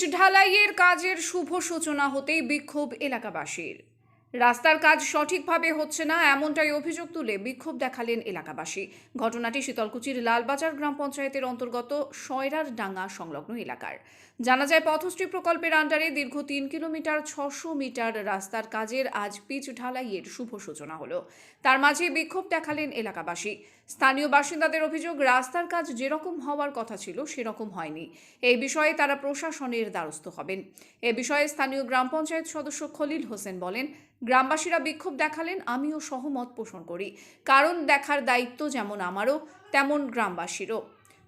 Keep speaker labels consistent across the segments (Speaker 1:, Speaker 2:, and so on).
Speaker 1: Pitch ঢালাইয়ের কাজের শুভ সূচনা হতেই বিক্ষোভ এলাকাবাসীর। রাস্তার কাজ সঠিকভাবে হচ্ছে না, এমনটাই অভিযোগ তুলে বিক্ষোভ দেখালেন এলাকাবাসী। ঘটনাটি শীতলকুচির লালবাজার গ্রাম পঞ্চায়েতের অন্তর্গত সয়রার ডাঙ্গা সংলগ্ন এলাকার। জানা যায়, পথশ্রী প্রকল্পের আন্ডারে দীর্ঘ তিন কিলোমিটার ছশো মিটার রাস্তার কাজের আজ পিচ ঢালাইয়ের শুভ সূচনা হলো। তার মাঝে বিক্ষোভ দেখালেন এলাকাবাসী। স্থানীয় বাসিন্দাদের অভিযোগ, রাস্তার কাজ যেরকম হওয়ার কথা ছিল, সেরকম হয়নি। এই বিষয়ে তারা প্রশাসনের দ্বারস্থ হবেন। এ বিষয়ে স্থানীয় গ্রাম পঞ্চায়েত সদস্য খলিল হোসেন বলেন, গ্রামবাসীরা বিক্ষোভ দেখালেন, আমিও সহমত পোষণ করি। কারণ দেখার দায়িত্ব যেমন আমারও, তেমন গ্রামবাসীরও।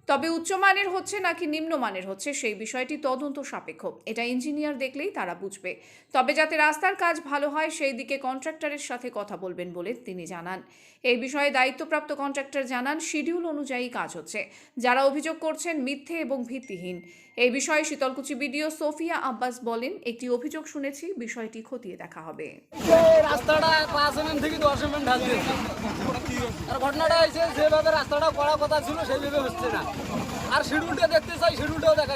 Speaker 1: তবে উচ্চমানের হচ্ছে নাকি নিম্নমানের হচ্ছে সেই বিষয়টি তদন্ত সাপেক্ষ। এটা ইঞ্জিনিয়ার দেখলেই তারা বুঝবে। তবে যাতে রাস্তার কাজ ভালো হয়, সেই দিকে কন্ট্রাক্টরের সাথে কথা বলবেন বলে তিনি জানান। এই বিষয়ে দায়িত্বপ্রাপ্ত কন্ট্রাক্টর জানান, শিডিউল অনুযায়ী কাজ হচ্ছে। যারা অভিযোগ করছেন মিথ্যে এবং ভিত্তিহীন। এই বিষয়ে শীতলকুচি বিডিও সোফিয়া আব্বাস বলেন, একটি অভিযোগ শুনেছি, বিষয়টি খতিয়ে দেখা হবে।
Speaker 2: রাস্তাটা ঢাল দিয়েছে। আর ঘটনাটা হয়েছে, যেভাবে রাস্তাটা করা কথা ছিল, সেইভাবে হচ্ছে না। আর শিডিউলটা দেখতে চাই শিডিউলটাও দেখা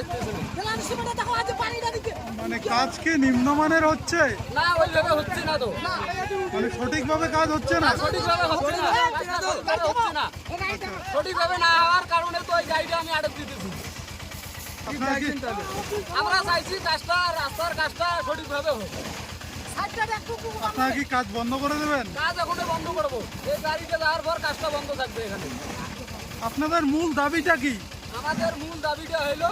Speaker 3: মানে কাজ কি নিম্নমানের হচ্ছে?
Speaker 2: না ওইভাবে হচ্ছে না তো।
Speaker 3: মানে সঠিকভাবে কাজ হচ্ছে না?
Speaker 2: সঠিকভাবে হচ্ছে না। হচ্ছে না সঠিকভাবে না হওয়ার কারণে তো ওই গাড়িটা আমি আটক দিতেছি। আমরা চাইছি কাজটা রাস্তার কাজটা সঠিকভাবে হোক।
Speaker 3: আপনারা কি কাজ বন্ধ করে দেবেন?
Speaker 2: কাজ এখনও বন্ধ করব। এই গাড়িটা যাওয়ার পর কাজটা বন্ধ থাকবে এখানে।
Speaker 3: আপনাদের মূল দাবিটা কি?
Speaker 2: আমাদের মূল দাবিটা হলো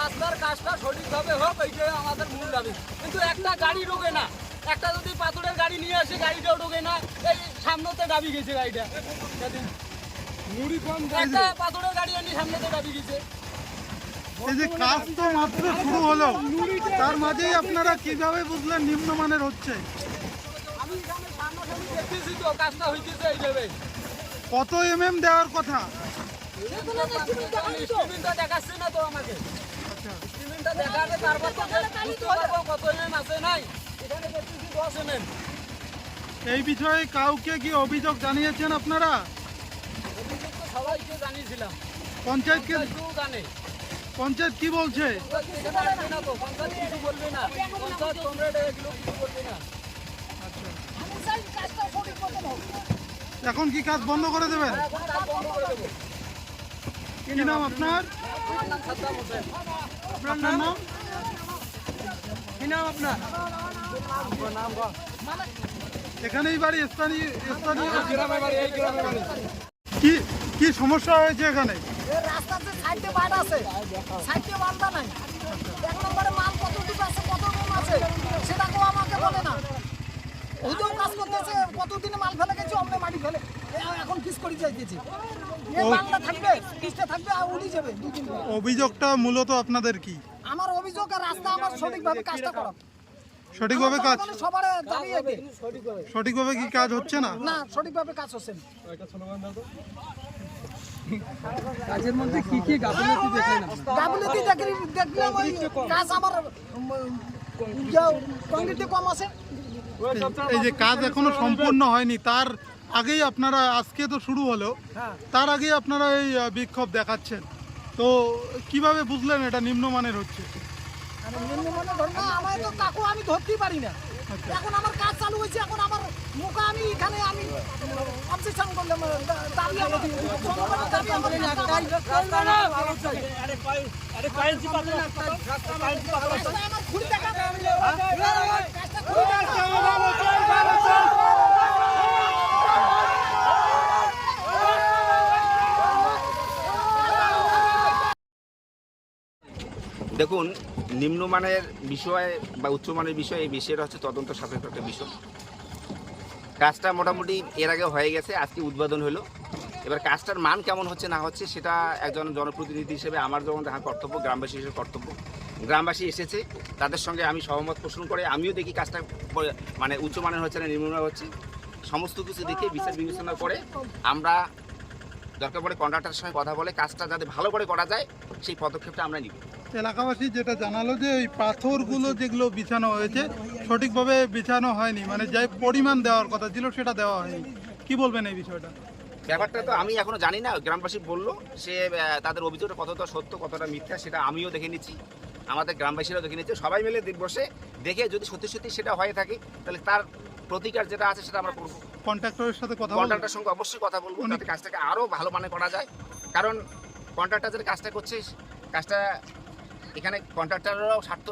Speaker 2: রাস্তার কাজটা সঠিকভাবে হোক এইটাই আমাদের মূল দাবি। কিন্তু একটা গাড়ি ঢোকে না। একটা যদি পাথরের গাড়ি নিয়ে আসে গাড়িটাও ঢোকে না। এই সামনেতে দাবি গেছে গাড়িটা। সেদিন। একটা পাথরের গাড়ি সামনেতে ডাবি গেছে।
Speaker 3: এই যে কাজ তো মাত্র শুরু হলো। তার মাঝেই আপনারা কীভাবে বুঝলেন নিম্নমানের হচ্ছে?
Speaker 2: আমি এখানে সামনাসামনি দেখতেছি তো কাজটা হইতেছে এইভাবে।
Speaker 3: কত এমএম দেওয়ার কথা? এই বিষয়ে কাউকে কি অভিযোগ জানিয়েছেন আপনারা?
Speaker 2: সবাইকে জানিয়েছিলাম
Speaker 3: পঞ্চায়েতকে পঞ্চায়েত কি বলছে? এখন কি কাজ বন্ধ করে দেবেন
Speaker 2: এখন কাজ বন্ধ করে দেবো
Speaker 3: কি নাম আপনার? আপনার নাম?
Speaker 2: কি নাম আপনার?
Speaker 3: এখানেই বাড়ি, স্থানীয় স্থানীয় কি কি সমস্যা হয়েছে এখানে?
Speaker 4: বাট আছে নাই এক নম্বরে আছে কত দিন আছে সেটা না মাল ফেলে গেছে, অমনে মাটি ফেলে। এখন কিস করে যাইতেছে। এই বাংলা থাকবে কিসটা থাকবে আর উড়ি যাবে দুদিন পরে।
Speaker 3: অভিযোগটা মূলত আপনাদের কি?
Speaker 4: আমার অভিযোগ আর রাস্তা আমার সঠিকভাবে কাজটা করা।
Speaker 3: সঠিকভাবে কাজ
Speaker 4: সবার
Speaker 3: সঠিকভাবে কি কাজ হচ্ছে না?
Speaker 4: না সঠিকভাবে কাজ হচ্ছে না।
Speaker 2: কাজের মধ্যে কি কি গাফিলতি দেখলেন
Speaker 4: গাবলিতে দেখলি দেখলাম ওই কাজ আমার কংক্রিটে কম আছে।
Speaker 3: এই যে কাজ এখনও সম্পূর্ণ হয়নি তার আগেই আপনারা আজকে তো শুরু হলো। তার আগেই আপনারা এই বিক্ষোভ দেখাচ্ছেন। তো কীভাবে বুঝলেন এটা নিম্নমানের হচ্ছে?
Speaker 4: আর এমনি মনে ধর না আমার তো কাকু আমি ধরতেই পারি না। এখন আমার কাজ চালু হয়েছে এখন আমার মুখে আমি এখানে আমি অবজেকশন করলাম দা- দাবি আমার জনগণের দাবি আমার রাস্তা আমার ঘুরে দেখা কাজটা ঘুরে দেখা
Speaker 5: দেখুন, নিম্নমানের বিষয় বা উচ্চমানের বিষয়ে, এই বিষয়টা হচ্ছে তদন্ত সাপেক্ষ একটা বিষয়। কাজটা মোটামুটি এর আগে হয়ে গেছে, আজকে উদ্বোধন হলো। এবার কাজটার মান কেমন হচ্ছে, না হচ্ছে, সেটা একজন জনপ্রতিনিধি হিসেবে আমার যেমন দেখা কর্তব্য, গ্রামবাসী হিসেবে কর্তব্য। গ্রামবাসী এসেছে, তাদের সঙ্গে আমি সহমত পোষণ করে, আমিও দেখি কাজটা মানে উচ্চমানের হচ্ছে না, নিম্নমানের হচ্ছে। সমস্ত কিছু দেখে বিচার বিবেচনা করে আমরা দরকার পড়ে কন্ট্রাক্টরের সঙ্গে কথা বলে কাজটা যাতে ভালো করে করা যায়, সেই পদক্ষেপটা আমরা নিব।
Speaker 3: এলাকাবাসী যেটা জানালো যে ওই পাথরগুলো যেগুলো বিছানো হয়েছে সঠিকভাবে বিছানো হয়নি। মানে যে পরিমাণ দেওয়ার কথা ছিল সেটা দেওয়া হয়নি। কি বলবেন এই বিষয়টা?
Speaker 5: ব্যাপারটা তো আমি এখনও জানি না গ্রামবাসী বলল সে তাদের অভিযোগটা কতটা সত্য কতটা মিথ্যা সেটা আমিও দেখে নিচ্ছি। আমাদের গ্রামবাসীরাও দেখে নিচ্ছে। সবাই মিলে বসে দেখে যদি সত্যি সত্যি সেটা হয়ে থাকে তাহলে তার প্রতিকার যেটা আছে সেটা আমরা করব।
Speaker 3: কন্ট্রাক্টরের সাথে কথা
Speaker 5: কন্ট্রাক্টরের সঙ্গে অবশ্যই কথা বলব কাজটাকে আরও ভালো মানে করা যায়। কারণ কন্ট্রাক্টর যে কাজটা করছে কাজটা এখানে কন্ট্রাক্টরেরও স্বার্থ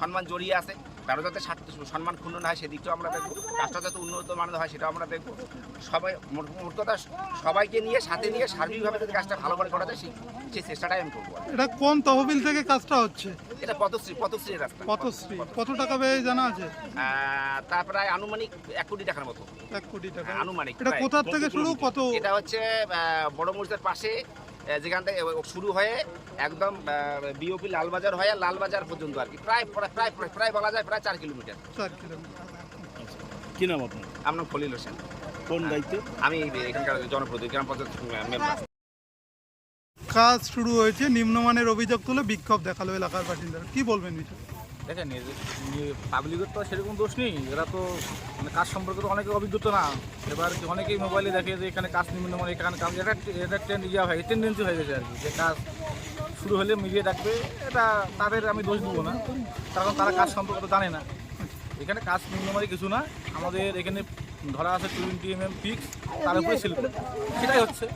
Speaker 5: সম্মান জড়িয়ে আছে। তারও যাতে স্বার্থ সম্মান ক্ষুণ্ণ না হয় সেদিকটাও আমরা দেখব। কাজটা যাতে উন্নত মানের হয় সেটাও আমরা দেখব। সবাই মোট- মোট কথা সবাইকে নিয়ে সাথে নিয়ে সার্বিকভাবে যদি কাজটা ভালো করে করা যায় সেই চেষ্টাটাই আমি করব।
Speaker 3: এটা কোন তহবিল থেকে কাজটা হচ্ছে?
Speaker 5: এটা পথশ্রী পথশ্রী রাস্তা।
Speaker 3: পথশ্রী। কত টাকা ব্যয় জানা আছে?
Speaker 5: আহ, তা প্রায় আনুমানিক এক কোটি টাকার মতো।
Speaker 3: এক কোটি টাকা।
Speaker 5: আনুমানিক
Speaker 3: এটা। কোথার থেকে শুরু? কত?
Speaker 5: এটা হচ্ছে বড় মসজিদের পাশে যেখান থেকে শুরু হয়ে একদম বিওপি লালবাজার হয়ে লালবাজার পর্যন্ত আর কি। প্রায় প্রায় প্রায় প্রায়- প্রায় বলা যায় প্রায় চার কিলোমিটার।
Speaker 3: চার কিলোমিটার।
Speaker 6: কি নাম আপনার?
Speaker 5: আমার নাম খলিল হোসেন।
Speaker 6: কোন দায়িত্বে?
Speaker 5: আমি এখানকার জনপ্রতিনিধি গ্রাম পঞ্চায়েত মেম্বার।
Speaker 3: কাজ শুরু হয়েছে নিম্নমানের অভিযোগ তুলে বিক্ষোভ দেখাল এলাকার বাসিন্দারা। কি বলবেন বিষয়
Speaker 7: দেখেন পাবলিকের তো সেরকম দোষ নেই। এরা তো মানে কাজ সম্পর্কে তো অনেকের অভিজ্ঞতা না। এবার অনেকেই মোবাইলে দেখে যে এখানে কাজ নিম্ন মানে এখানে কাজ এটা এটা ইয়া হয় টেন্ডেন্সি হয়ে গেছে আর কি, যে কাজ শুরু হলে মিলিয়ে রাখবে এটা তাদের আমি দোষ দেবো না। কারণ তারা কাজ সম্পর্কে তো জানে না। এখানে কাজ নিম্নমানে কিছু না, আমাদের এখানে ধরা আছে টোয়েন্টি এম এম ফিক্স তার উপরে শিল্প সেটাই হচ্ছে।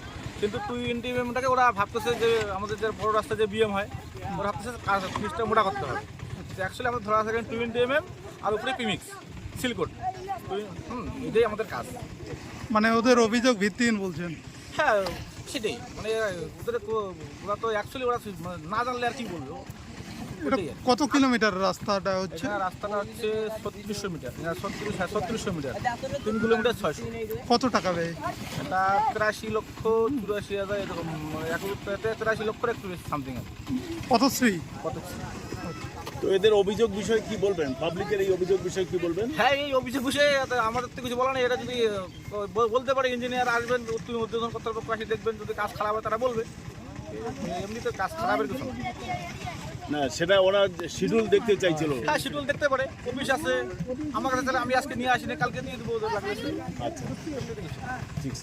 Speaker 7: কিন্তু টোয়েন্টি এম এমটাকে ওরা ভাবতেছে যে আমাদের যে বড় রাস্তা যে বিএম হয়, ওরা ভাবতেছে কাজ ফিক্সটা মোটা করতে হবে। অ্যাকচুয়ালি আমাদের ধরা আছে টোয়েন্টি এম এম আর উপরে পিমিক্স সিলকোট হুম এটাই আমাদের কাজ।
Speaker 3: মানে ওদের অভিযোগ ভিত্তিহীন বলছেন।
Speaker 7: হ্যাঁ সেটাই। মানে ওদের ওরা তো অ্যাকচুয়ালি ওরা মানে না জানলে আর কি বলব।
Speaker 3: কত কিলোমিটার রাস্তাটা হচ্ছে?
Speaker 7: রাস্তাটা হচ্ছে ছত্রিশশো মিটার। ছত্রিশ হ্যাঁ ছত্রিশশো মিটার। তিন কিলোমিটার ছয়শো।
Speaker 3: কত টাকা ব্যয়?
Speaker 7: এটা তিরাশি লক্ষ চুরাশি হাজার এরকম এক তিরাশি লক্ষর একটু সামথিং আছে
Speaker 3: পথশ্রী?
Speaker 7: কত
Speaker 6: তো এদের অভিযোগ বিষয়ে কি বলবেন? পাবলিকের এই অভিযোগ বিষয়ে কি বলবেন?
Speaker 7: হ্যাঁ এই অভিযোগ বিষয়ে আমাদের তো কিছু বলা নেই। এটা যদি বলতে পারে ইঞ্জিনিয়ার আসবেন তুমি উদ্বোধন কর্তৃপক্ষ আসি দেখবেন যদি কাজ খারাপ হয় তারা বলবে। এমনিতে কাজ খারাপের কিছু না
Speaker 6: সেটা ওরা শিডিউল দেখতে চাইছিল।
Speaker 7: হ্যাঁ শিডিউল দেখতে পারে। অফিস আছে। আমার কাছে তাহলে আমি আজকে নিয়ে আসিনি কালকে দিয়ে দেবো।
Speaker 6: আচ্ছা। ঠিক আছে।